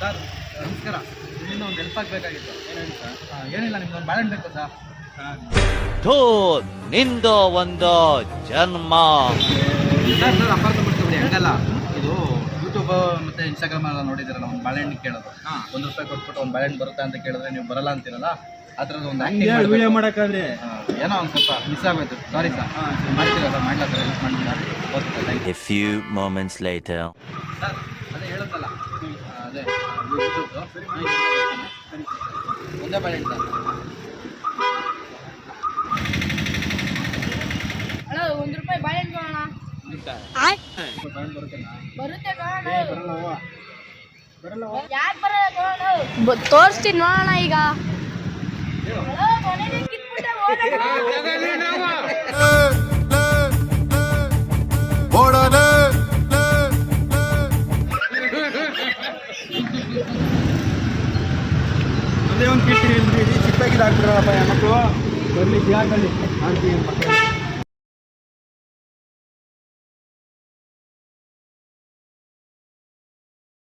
Sir ನಮಸ್ಕಾರ. ನಿಮ್ಮಿಂದ ಒಂದು ಹೆಲ್ಪ್ ಆಗಬೇಕಾಗಿತ್ತು. ಏನೇನು ಸರ್? ಏನಿಲ್ಲ ನಿಮ್ದೊಂದು ಬಾಳೆಹಣ್ಣು ಬೇಕು ಸರ್. ಥೂ ನಿಂದು ಒಂದು ಜನ್ಮ. ಸರ್ ಸರ್ ಅಪಾರ್ಥ ಹಂಗಲ್ಲ. ಇದು ಯೂಟ್ಯೂಬ್ ಮತ್ತು ಇನ್ಸ್ಟಾಗ್ರಾಮ್ ಎಲ್ಲ ನೋಡಿದಿರಲ್ಲ ಒಂದು ಬಾಳೆಹಣ್ಣು ಕೇಳೋದು ಒಂದು ರೂಪಾಯಿ ಕೊಟ್ಬಿಟ್ಟು ಒಂದು ಬ್ಯಾಲೆಂಟ್ ಬರುತ್ತಾ ಅಂತ ಕೇಳಿದ್ರೆ ನೀವು ಬರಲ್ಲ ಅಂತೀರಲ್ಲ? ಆ ಥರದ ಒಂದು ಆ್ಯಕ್ಟಿಂಗ್ ವಿಡಿಯೋ ಮಾಡೋಕ್ಕಾದ್ರೆ. ಏನೋ ಒಂದು ಸ್ವಲ್ಪ ಮಿಸ್ ಆಗೋಯ್ತು. ಸಾರಿ. ಸರ್ ಮಾಡ್ತೀರಾ ಸರ್? ಮಾಡ್ಲಾ ಸರ್? ಹೆಲ್ಪ್ ಮಾಡ್ತೀರಾ? Okay sir thank you A few moments later. Sir ಅದೇ ಹೇಳುತ್ತಲ್ಲ. ಅದೇ ಒಂದೇ ಸರ್ ಅಣ್ಣ ಒಂದು ರೂಪಾಯಿ ಬಾಳೆಹಣ್ಣು ಕೊಡೋಣ ಬರುತ್ತೆ ಯಾಕೆ ಬರಲ್ಲ ಕೊಡೋಣ ತೋರಿಸ್ತೀನಿ ನೋಡೋಣ ಈಗ ಒಂದೇ ಒಂದು ಕೇಳ್ತೀನಿ ಚಿಕ್ಕ ಹಾಕ್ಬಿಡ್ರಲ್ಲಪ್ಪ ಮಕ್ಕಳು ಬರ್ಲಿ ಹಾಕಲ್ಲಿ ಮಾಡ್ತೀವಿ ಮಕ್ಕಳು